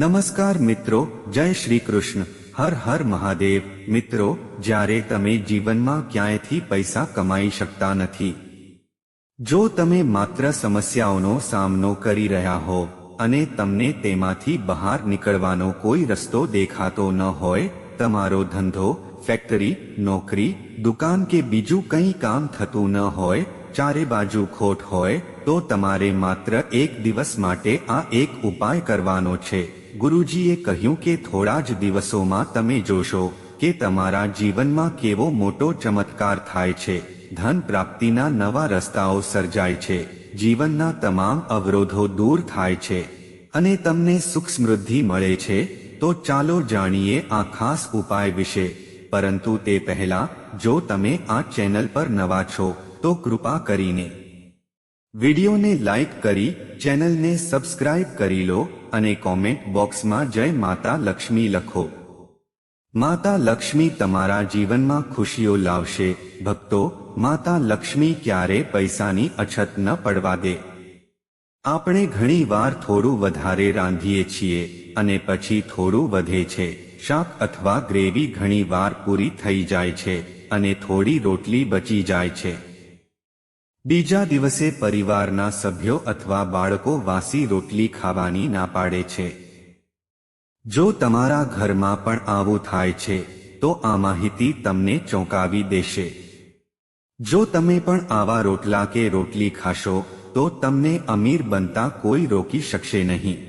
નમસ્કાર મિત્રો, જય શ્રી કૃષ્ણ. હર હર મહાદેવ. મિત્રો, જ્યારે તમે જીવનમાં ક્યાંયથી પૈસા કમાઈ શકતા નથી, જો તમે માત્ર સમસ્યાઓનો સામનો કરી રહ્યા હો અને તમને તેમાંથી બહાર નીકળવાનો કોઈ રસ્તો દેખાતો ન હોય, તમારો ધંધો, ફેક્ટરી, નોકરી, દુકાન કે બીજું કંઈ કામ થતું ન હોય, ચારે બાજુ ખોટ હોય, તો તમારે માત્ર એક દિવસ માટે આ એક ઉપાય કરવાનો છે. ગુરુજીએ કહ્યું કે થોડા જ દિવસોમાં તમે જોશો કે તમારા જીવનમાં કેવો મોટો ચમત્કાર થાય છે. ધન પ્રાપ્તિના નવા રસ્તાઓ સર્જાય છે. જીવનના તમામ અવરોધો દૂર થાય છે. અને તમને સુખ સમૃદ્ધિ મળે છે, તો ચાલો જાણીએ આ ખાસ ઉપાય વિશે. પરંતુ તે પહેલા, જો તમે આ ચેનલ પર નવા છો, તો કૃપા કરીને વિડિયોને લાઈક કરી, ચેનલને સબસ્ક્રાઇબ કરી લો અને કોમેન્ટ બોક્સમાં જય માતા લક્ષ્મી લખો. માતા લક્ષ્મી તમારા જીવનમાં ખુશીઓ લાવશે. ભક્તો, માતા લક્ષ્મી ક્યારે પૈસાની અછત ન પડવા દે. આપણે ઘણીવાર થોડું વધારે રાંધીએ છીએ અને પછી થોડું વધે છે. શાક અથવા ગ્રેવી ઘણીવાર પૂરી થઈ જાય છે અને થોડી રોટલી બચી જાય છે. બીજા દિવસે પરિવારના સભ્યો અથવા બાળકો વાસી રોટલી ખાવાની ના પાડે છે. જો તમારા ઘરમાં પણ આવું થાય છે, તો આ માહિતી તમને ચોંકાવી દેશે. જો તમે પણ આવા રોટલા કે રોટલી ખાશો, તો તમને અમીર બનતા કોઈ રોકી શકશે નહીં.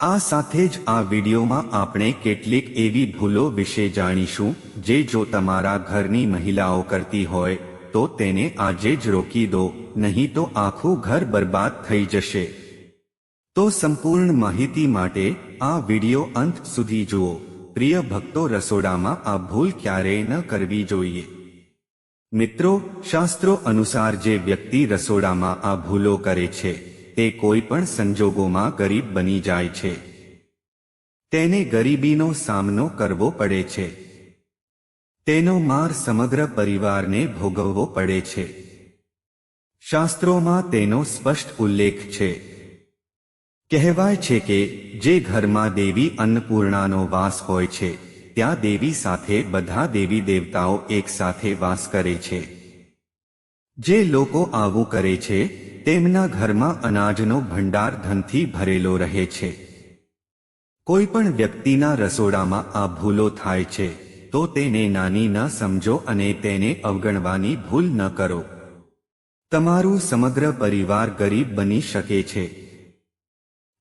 આ સાથે જ આ વિડીયોમાં આપણે કેટલીક એવી ભૂલો વિશે જાણીશું, જે જો તમારા ઘરની મહિલાઓ કરતી હોય તો તેને આજે જ રોકી દો, નહીં તો આખું ઘર બરબાદ થઈ જશે. તો સંપૂર્ણ માહિતી માટે આ વિડિયો અંત સુધી જુઓ. પ્રિય ભક્તો, રસોડામાં આ ભૂલ ક્યારેય ન કરવી જોઈએ. મિત્રો, શાસ્ત્રો અનુસાર જે વ્યક્તિ રસોડામાં આ ભૂલો કરે છે, તે કોઈ પણ સંજોગોમાં ગરીબ બની જાય છે. તેને ગરીબીનો સામનો કરવો પડે છે. તેનો માર સમગ્ર પરિવારને ભોગવવો પડે છે. શાસ્ત્રોમાં તેનો સ્પષ્ટ ઉલ્લેખ છે. કહેવાય છે કે, જે ઘરમાં દેવી અન્નપૂર્ણાનો વાસ હોય છે, ત્યાં દેવી સાથે બધા દેવી દેવતાઓ એકસાથે વાસ કરે છે. જે લોકો આવું કરે છે, તેમના ઘરમાં અનાજનો ભંડાર ધનથી ભરેલો રહે છે. કોઈ પણ વ્યક્તિના રસોડામાં આ ભૂલો થાય છે. તો તેને નાની ન સમજો અને તેને અવગણવાની ભૂલ ન કરો. તમારું સમગ્ર પરિવાર ગરીબ બની શકે છે.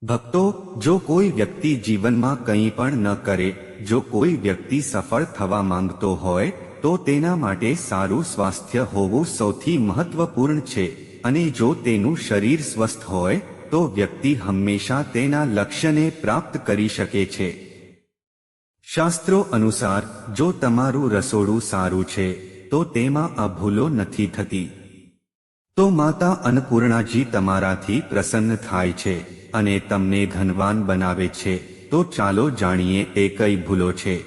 ભક્તો, જો કોઈ વ્યક્તિ જીવનમાં કંઈ પણ ન કરે, જો કોઈ વ્યક્તિ સફળ થવા માંગતો હોય, તો તેના માટે સારું સ્વાસ્થ્ય હોવું સૌથી મહત્વપૂર્ણ છે. અને જો તેનું શરીર સ્વસ્થ હોય, તો વ્યક્તિ હંમેશા તેના લક્ષ્યને પ્રાપ્ત કરી શકે છે. શાસ્ત્રો અનુસાર, જો તમારું રસોડું સારું છે, તો તેમાં આ ભૂલો નથી થતી. તો માતા અન્નપૂર્ણાજી તમારાથી પ્રસન્ન થાય છે, અને તમને ધનવાન બનાવે છે, તો ચાલો જાણીએ એ કઈ ભૂલો છે.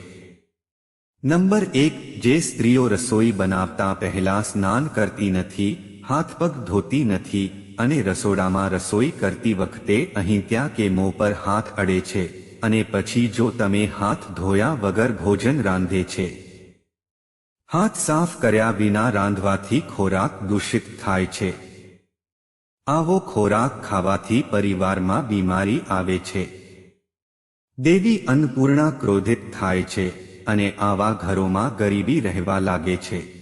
નંબર એક, જે સ્ત્રીઓ રસોઈ બનાવતા પહેલા સ્નાન કરતી નથી, હાથ પગ ધોતી નથી, અને રસોડામાં રસોઈ કરતી વખતે અહીં ત્યાં કે મોં પર હાથ અડે છે. અને પછી જો તમે હાથ ધોયા વગર ભોજન રાંધે છે. હાથ સાફ કર્યા વિના રાંધવાથી ખોરાક દૂષિત થાય છે. આવો ખોરાક ખાવાથી પરિવારમાં બીમારી આવે છે. દેવી અન્નપૂર્ણા ક્રોધિત થાય છે અને આવા ઘરોમાં ગરીબી રહેવા લાગે છે.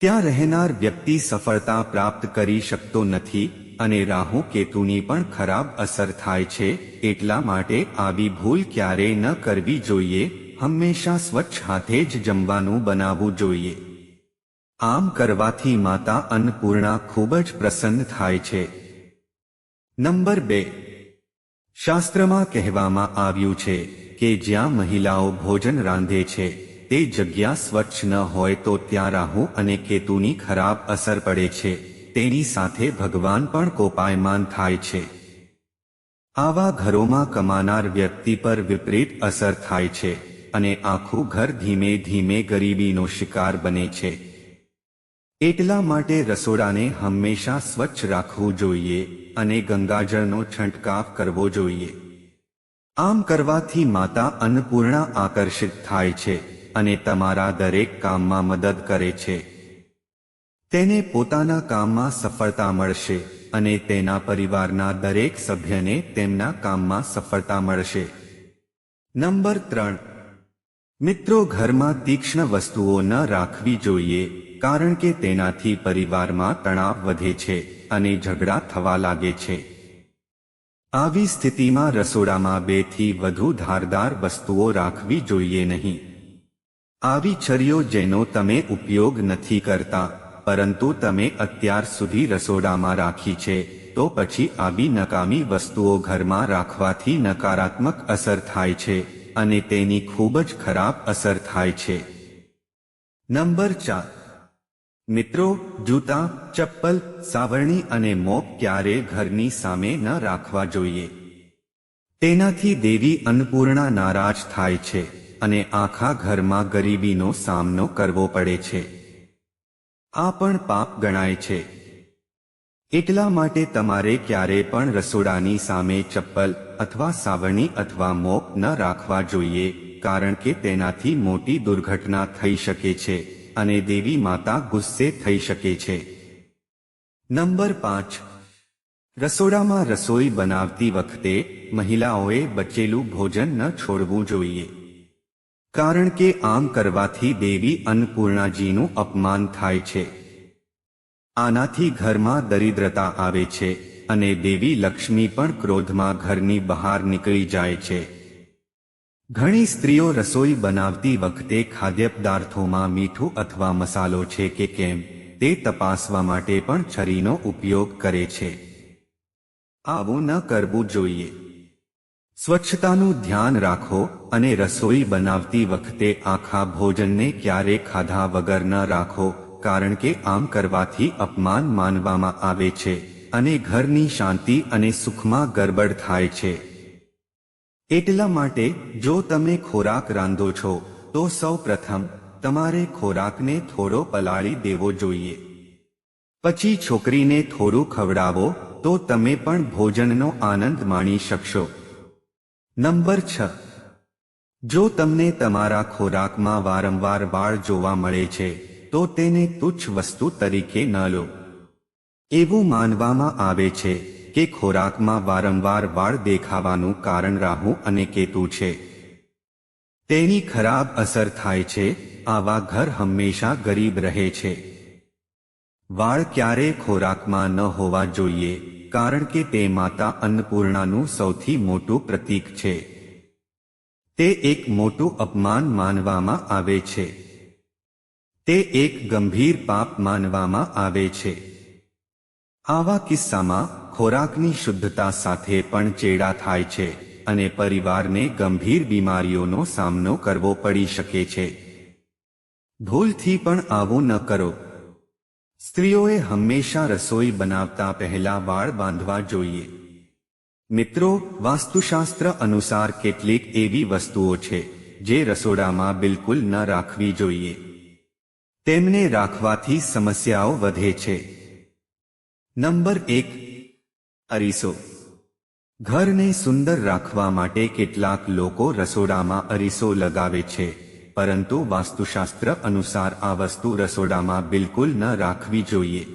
ત્યાં રહેનાર વ્યક્તિ સફળતા પ્રાપ્ત કરી શકતો નથી અને રાહુ કેતુની પણ ખરાબ અસર થાય છે, એટલા માટે આવી ભૂલ ક્યારેય ન કરવી જોઈએ, હંમેશા સ્વચ્છ હાથે જ જમવાનું બનાવવું જોઈએ. આમ કરવાથી માતા અન્નપૂર્ણા ખૂબ જ પ્રસન્ન થાય છે. નંબર બે. શાસ્ત્રમાં કહેવામાં આવ્યું છે કે જ્યાં મહિલાઓ ભોજન રાંધે છે, તે જગ્યા સ્વચ્છ ન હોય તો ત્યાં રાહુ અને કેતુની ખરાબ અસર પડે છે. તેની સાથે ભગવાન પણ કોપાયમાન થાય છે. આવા ઘરોમાં કમાનાર વ્યક્તિ પર વિપરીત અસર થાય છે અને આખું ઘર ધીમે ધીમે ગરીબીનો શિકાર બને છે. એટલા માટે રસોડાને હંમેશા સ્વચ્છ રાખવું જોઈએ અને ગંગાજળનો છંટકાવ કરવો જોઈએ. આમ કરવાથી માતા અન્નપૂર્ણા આકર્ષિત થાય છે અને તમારા દરેક કામમાં મદદ કરે છે. તેને પોતાના કામમાં સફળતા મળશે અને તેના પરિવારના દરેક સભ્યને તેમના કામમાં સફળતા મળશે. નંબર ત્રણ. મિત્રો ઘરમાં તીક્ષ્ણ વસ્તુઓ ન રાખવી જોઈએ, કારણ કે તેનાથી પરિવારમાં તણાવ વધે છે અને ઝઘડા થવા લાગે છે. આવી સ્થિતિમાં રસોડામાં બેથી વધુ ધારદાર વસ્તુઓ રાખવી જોઈએ નહીં. આવી છરીઓ જેનો તમે ઉપયોગ નથી કરતા પરંતુ તમે અત્યાર સુધી રસોડામાં રાખી છે, તો પછી આવી નકામી વસ્તુઓ ઘરમાં રાખવાથી નકારાત્મક અસર થાય છે, અને તેની ખૂબ જ ખરાબ અસર થાય છે. નંબર ચાર. મિત્રો, જૂતા, ચપ્પલ, સાવરણી અને મોપ ક્યારે ઘરની સામે ન રાખવા જોઈએ? તેનાથી દેવી અન્નપૂર્ણા નારાજ થાય છે, અને આખા ઘરમાં ગરીબીનો સામનો કરવો પડે છે. આ પણ પાપ ગણાય છે. એટલા માટે તમારે ક્યારે પણ રસોડાની સામે ચપ્પલ અથવા સાવરણી અથવા મોપ ન રાખવા જોઈએ, કારણ કે તેનાથી મોટી દુર્ઘટના થઈ શકે છે અને દેવી માતા ગુસ્સે થઈ શકે છે. નંબર પાંચ. રસોડામાં રસોઈ બનાવતી વખતે મહિલાઓએ બચેલું ભોજન ન છોડવું જોઈએ. કારણ કે આમ કરવાથી દેવી અન્નપૂર્ણાજીનું અપમાન થાય છે. આનાથી ઘરમાં દરિદ્રતા આવે છે અને દેવી લક્ષ્મી પણ ક્રોધમાં ઘરની બહાર નીકળી જાય છે. ઘણી સ્ત્રીઓ રસોઈ બનાવતી વખતે ખાદ્ય પદાર્થોમાં મીઠું અથવા મસાલો છે કે કેમ તે તપાસવા માટે પણ છરીનો ઉપયોગ કરે છે. આવું ન કરવું જોઈએ. સ્વચ્છતાનું ધ્યાન રાખો અને રસોઈ બનાવતી વખતે આખા ભોજનને ક્યારે ખાધા વગર ન રાખો, કારણ કે આમ કરવાથી અપમાન માનવામાં આવે છે અને ઘરની શાંતિ અને સુખમાં ગરબડ થાય છે. એટલા માટે, જો તમે ખોરાક રાંધો છો, તો સૌ પ્રથમ, તમારે ખોરાકને થોડો પલાળી દેવો જોઈએ. પછી છોકરીને થોડું ખવડાવો, તો તમે પણ ભોજનનો આનંદ માણી શકશો. નંબર છ. જો તમને તમારા ખોરાકમાં વારંવાર વાળ જોવા મળે છે, તો તેને તુચ્છ વસ્તુ તરીકે ન લો. એવું માનવામાં આવે છે કે ખોરાકમાં વારંવાર વાળ દેખાવાનું કારણ રાહુ અને કેતુ છે. તેની ખરાબ અસર થાય છે, આવા ઘર હંમેશા ગરીબ રહે છે. વાળ ક્યારે ખોરાકમાં ન હોવા જોઈએ, કારણ કે તે માતા અન્નપૂર્ણાનું સૌથી મોટું પ્રતીક છે. તે એક મોટું અપમાન માનવામાં આવે છે. તે એક ગંભીર પાપ માનવામાં આવે છે. આવા કિસ્સામાં ખોરાકની શુદ્ધતા સાથે પણ ચેડા થાય છે અને પરિવારને ગંભીર બીમારીઓનો સામનો કરવો પડી શકે છે. ભૂલથી પણ આવું ન કરો. સ્ત્રીઓએ હંમેશા રસોઈ બનાવતા પહેલા વાળ બાંધવા જોઈએ. મિત્રો, વાસ્તુશાસ્ત્ર અનુસાર કેટલીક એવી વસ્તુઓ છે, જે રસોડામાં બિલકુલ ન રાખવી જોઈએ. તેમને રાખવાથી સમસ્યાઓ વધે છે. નંબર એક, અરીસો. ઘરને સુંદર રાખવા માટે કેટલાક લોકો રસોડામાં અરીસો લગાવે છે. પરંતુ વાસ્તુશાસ્ત્ર અનુસાર આ વસ્તુ રસોડામાં બિલકુલ ન રાખવી જોઈએ.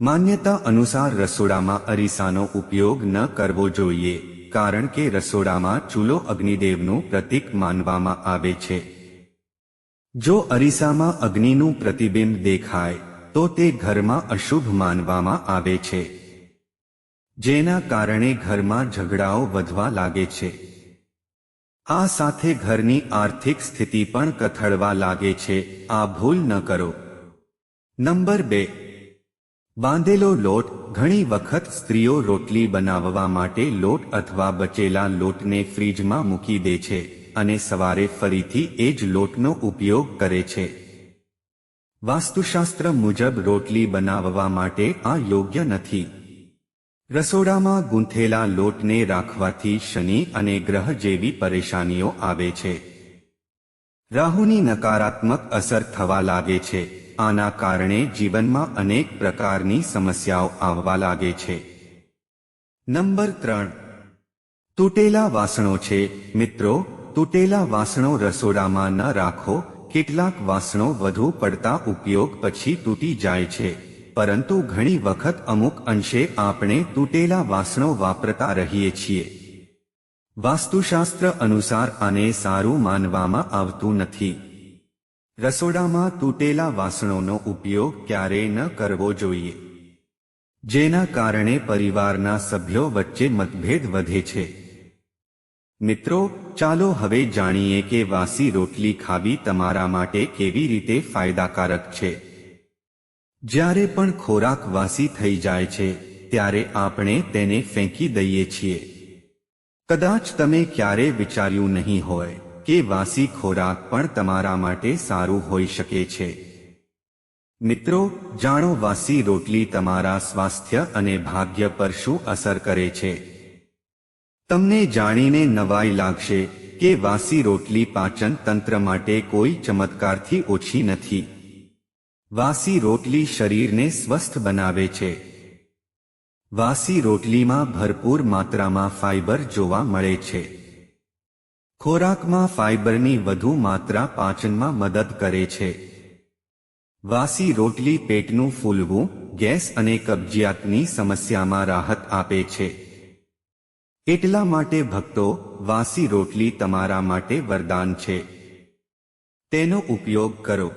માન્યતા અનુસાર રસોડામાં અરીસાનો ઉપયોગ ન કરવો જોઈએ, કારણ કે રસોડામાં ચૂલો અગ્નિદેવનું પ્રતીક માનવામાં આવે છે. જો અરીસામાં અગ્નિનું પ્રતિબિંબ દેખાય, તો તે ઘરમાં અશુભ માનવામાં આવે છે. જેના કારણે ઘરમાં ઝઘડાઓ વધવા લાગે છે. આ સાથે ઘરની આર્થિક સ્થિતિ પણ કથળવા લાગે છે. આ ભૂલ ન કરો. નંબર બે. બાંધેલો લોટ ઘણી વખત સ્ત્રીઓ રોટલી બનાવવા માટે લોટ અથવા બચેલા લોટને ફ્રીજમાં મૂકી દે છે અને સવારે ફરીથી એ જ લોટનો ઉપયોગ કરે છે. વાસ્તુશાસ્ત્ર મુજબ રોટલી બનાવવા માટે આ યોગ્ય નથી. રસોડામાં ગૂંથેલા લોટને રાખવાથી શનિ અને ગ્રહ જેવી પરેશાનીઓ આવે છે. રાહુની નકારાત્મક અસર થવા લાગે છે. આના કારણે જીવનમાં અનેક પ્રકારની સમસ્યાઓ આવવા લાગે છે. નંબર ત્રણ. તૂટેલા વાસણો છે. મિત્રો, તૂટેલા વાસણો રસોડામાં ન રાખો. કેટલાક વાસણો વધુ પડતા ઉપયોગ પછી તૂટી જાય છે. પરંતુ ઘણી વખત અમુક અંશે આપણે તૂટેલા વાસણો વાપરતા રહીએ છીએ. વાસ્તુશાસ્ત્ર અનુસાર આને સારું માનવામાં આવતું નથી. રસોડામાં તૂટેલા વાસણોનો ઉપયોગ ક્યારેય ન કરવો જોઈએ. જેના કારણે પરિવારના સભ્યો વચ્ચે મતભેદ વધે છે. મિત્રો, ચાલો હવે જાણીએ કે વાસી રોટલી ખાવી તમારા માટે કેવી રીતે ફાયદાકારક છે. જ્યારે પણ ખોરાક વાસી થઈ જાય છે, ત્યારે આપણે તેને ફેંકી દઈએ છીએ. કદાચ તમે ક્યારે વિચાર્યું નહીં હોય કે વાસી ખોરાક પણ તમારા માટે સારું હોઈ શકે છે. મિત્રો, જાણો વાસી રોટલી તમારા સ્વાસ્થ્ય અને ભાગ્ય પર શું અસર કરે છે. તમને જાણીને નવાઈ લાગશે કે વાસી રોટલી પાચન તંત્ર માટે કોઈ ચમત્કારથી ઓછી નથી. વાસી રોટલી શરીરને સ્વસ્થ બનાવે છે. વાસી રોટલીમાં ભરપૂર માત્રામાં ફાઇબર જોવા મળે છે. ખોરાકમાં ફાઇબરની વધુ માત્રા પાચનમાં મદદ કરે છે. વાસી રોટલી પેટનું ફૂલવું, ગેસ અને કબજિયાતની સમસ્યામાં રાહત આપે છે. એટલા માટે ભક્તો વાસી રોટલી તમારા માટે વરદાન છે. તેનો ઉપયોગ કરો.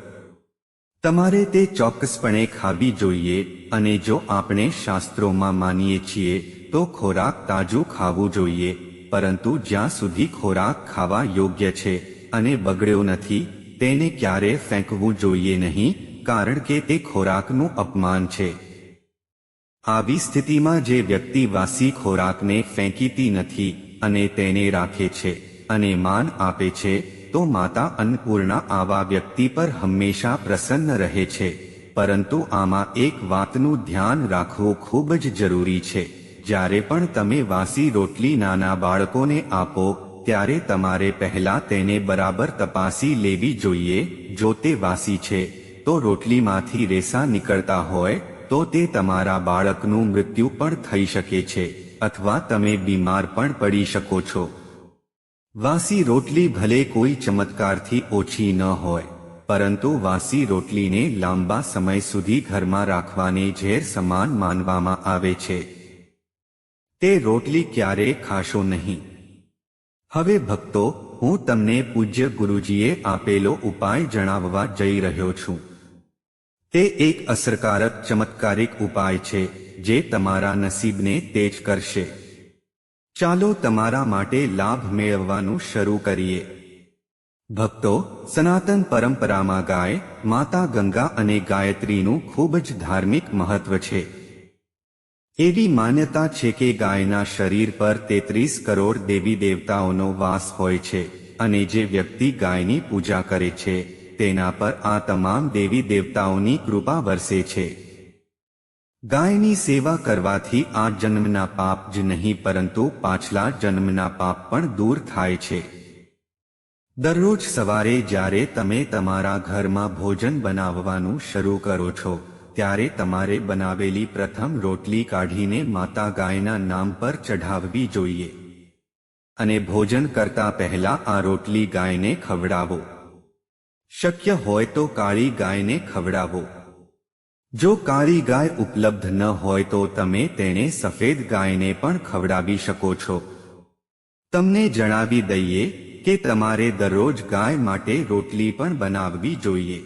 તમારે તે ચોક્કસપણે ખાવી જોઈએ અને જો આપણે શાસ્ત્રોમાં માનીએ છીએ, તો ખોરાક તાજું ખાવું જોઈએ, પરંતુ જ્યાં સુધી ખોરાક ખાવા યોગ્ય છે અને બગડ્યો નથી, તેને ક્યારે ફેંકવું જોઈએ નહીં, કારણ કે તે ખોરાકનું અપમાન છે. આવી સ્થિતિમાં જે વ્યક્તિ વાસી ખોરાકને ફેંકીતી નથી અને તેને રાખે છે અને માન આપે છે તો માતા અન્નપૂર્ણા આવા વ્યક્તિ પર હંમેશા પ્રસન્ન રહે છે. પરંતુ આમાં એક વાતનું ધ્યાન રાખવું ખૂબ જ જરૂરી છે. જ્યારે પણ તમે વાસી રોટલી નાના બાળકોને આપો, ત્યારે તમારે પહેલા તેને બરાબર તપાસી લેવી જોઈએ. જો તે વાસી છે, તો રોટલીમાંથી રેસા નીકળતા હોય, તો તે તમારા બાળકનું મૃત્યુ પણ થઈ શકે છે. અથવા તમે બીમાર પણ પડી શકો છો. વાસી રોટલી ભલે કોઈ ચમત્કારથી ઓછી ન હોય, પરંતુ વાસી રોટલીને લાંબા સમય સુધી ઘરમાં રાખવાને ઝેર સમાન માનવામાં આવે છે. તે રોટલી ક્યારેય ખાશો નહીં. હવે ભક્તો, હું તમને પૂજ્ય ગુરુજીએ આપેલો ઉપાય જણાવવા જઈ રહ્યો છું. તે એક અસરકારક ચમત્કારિક ઉપાય છે, જે તમારા નસીબને તેજ કરશે. ચાલો તમારા માટે લાભ મેળવવાનું શરૂ કરીએ. ભક્તો, સનાતન પરંપરામાં ગાય, માતા ગંગા અને ગાયત્રીનું ખૂબ જ ધાર્મિક મહત્વ છે. એવી માન્યતા છે કે ગાયના શરીર પર તેત્રીસ કરોડ દેવી દેવતાઓનો વાસ હોય છે અને જે વ્યક્તિ ગાયની પૂજા કરે છે, તેના પર આ તમામ દેવી દેવતાઓની કૃપા વરસે છે. ગાયની સેવા કરવાથી આ જન્મના પાપ જ નહીં, પરંતુ પાછલા જન્મના પાપ પણ દૂર થાય છે. દરરોજ સવારે જ્યારે તમે તમારા ઘરમાં ભોજન બનાવવાનું શરૂ કરો છો, ત્યારે તમારે બનાવેલી પ્રથમ રોટલી કાઢીને માતા ગાયના નામ પર ચઢાવવી જોઈએ. અને ભોજન કરતા પહેલા આ રોટલી ગાયને ખવડાવો. શક્ય હોય તો કાળી ગાયને ખવડાવો. જો કાળી ગાય ઉપલબ્ધ ન હોય તો તમે તેને સફેદ ગાયને પણ ખવડાવી શકો છો. તમને જણાવી દઈએ કે તમારે દરરોજ ગાય માટે રોટલી પણ બનાવવી જોઈએ.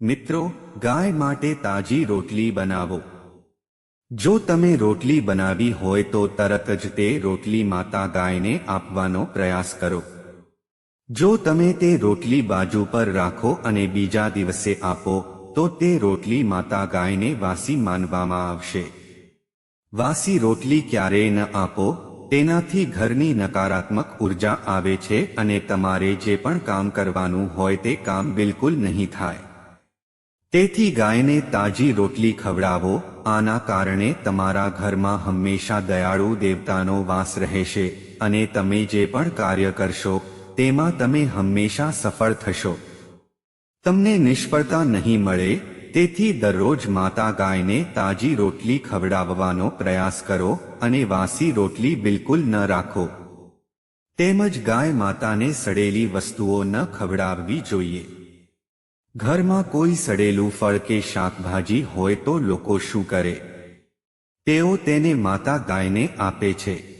મિત્રો, ગાય માટે તાજી રોટલી બનાવો. જો તમે રોટલી બનાવી હોય તો તરત જ તે રોટલી માતા ગાયને આપવાનો પ્રયાસ કરો. જો તમે તે રોટલી બાજુ પર રાખો અને બીજા દિવસે આપો તો તે રોટલી માતા ગાયને વાસી માનવામાં આવશે. વાસી રોટલી ક્યારેય ન આપો, તેનાથી ઘરની નકારાત્મક ઊર્જા આવે છે અને તમારે જે પણ કામ કરવાનું હોય તે કામ બિલકુલ નહીં થાય. તેથી ગાયને તાજી રોટલી ખવડાવો, આના કારણે તમારા ઘરમાં હંમેશા દયાળુ દેવતાનો વાસ રહેશે અને તમે જે પણ કાર્ય કરશો, તેમાં તમે હંમેશા સફળ થશો. તમને નિષ્ફળતા નહીં મળે, તેથી દરરોજ માતા ગાયને તાજી રોટલી ખવડાવવાનો પ્રયાસ કરો અને વાસી રોટલી બિલકુલ ન રાખો. તેમજ ગાય માતાને સડેલી વસ્તુઓ ન ખવડાવવી જોઈએ. ઘરમાં કોઈ સડેલું ફળ કે શાકભાજી હોય તો લોકો શું કરે? તેઓ તેને માતા ગાયને આપે છે.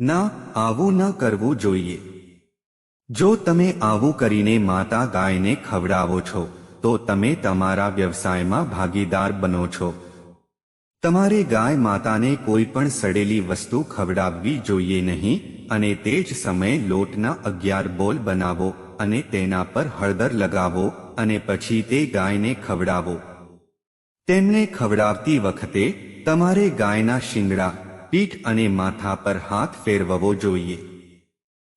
ના, આવું ન કરવું જોઈએ. જો તમે આવું કરીને માતા ગાયને ખવડાવો છો, તો તમે તમારા વ્યવસાયમાં ભાગીદાર બનો છો. તમારે ગાય માતાને કોઈ પણ સડેલી વસ્તુ ખવડાવવી જોઈએ નહીં અને તે જ સમયે લોટના અગિયાર બોલ બનાવો અને તેના પર હળદર લગાવો અને પછી તે ગાયને ખવડાવો. તેમને ખવડાવતી વખતે તમારે ગાયના શિંગડા, પીઠ અને માથા પર હાથ ફેરવવો જોઈએ.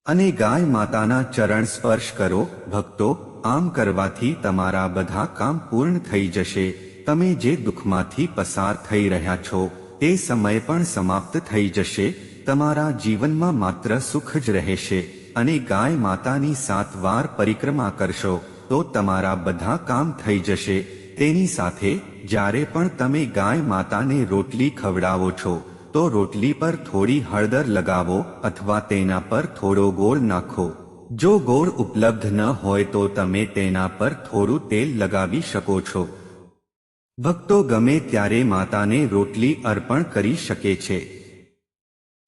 અને ગાય માતાના ચરણ સ્પર્શ કરો, ભક્તો, આમ કરવાથી તમારા બધા કામ પૂર્ણ થઈ જશે. તમે જે દુઃખમાંથી પસાર થઈ રહ્યા છો, તે સમય પણ સમાપ્ત થઈ જશે. તમારા જીવનમાં માત્ર સુખ જ રહેશે. અને ગાય માતાની સાત વાર પરિક્રમા કરશો, તો તમારા બધા કામ થઈ જશે. તેની સાથે, જ્યારે પણ તમે ગાય માતાને રોટલી ખવડાવો છો તો રોટલી પર થોડી હળદર લગાવો અથવા તેના પર થોડો ગોળ નાખો. જો ગોળ ઉપલબ્ધ ન હોય તો તમે તેના પર થોડું તેલ લગાવી શકો છો. ભક્તો ગમે ત્યારે માતાને રોટલી અર્પણ કરી શકે છે.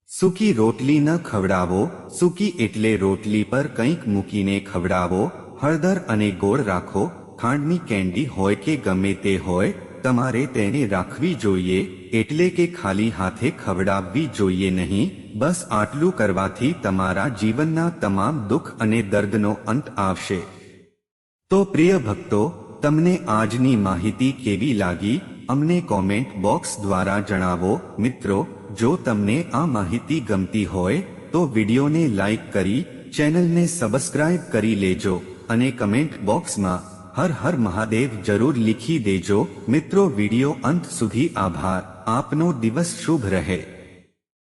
સૂકી રોટલી ન ખવડાવો, સૂકી એટલે રોટલી પર કંઈક મૂકીને ખવડાવો, હળદર અને ગોળ રાખો, ખાંડની કેન્ડી હોય કે ગમે તે હોય તમારે તેને રાખવી જોઈએ, એટલે કે ખાલી હાથે ખવડાવવી જોઈએ નહીં, બસ આટલું કરવાથી તમારા જીવનના તમામ દુઃખ અને દર્દનો અંત આવશે. તો પ્રિય ભક્તો, તમને આજની માહિતી કેવી લાગી? અમને કોમેન્ટ બોક્સ દ્વારા જણાવો. મિત્રો, જો તમને આ માહિતી ગમતી હોય, તો વિડીયોને લાઈક કરી, ચેનલને સબસ્ક્રાઇબ કરી લેજો અને કમેન્ટ બોક્સમાં હર હર મહાદેવ જરૂર લીખી દેજો મિત્રો વીડિયો અંત સુધી આભાર આપનો દિવસ શુભ રહે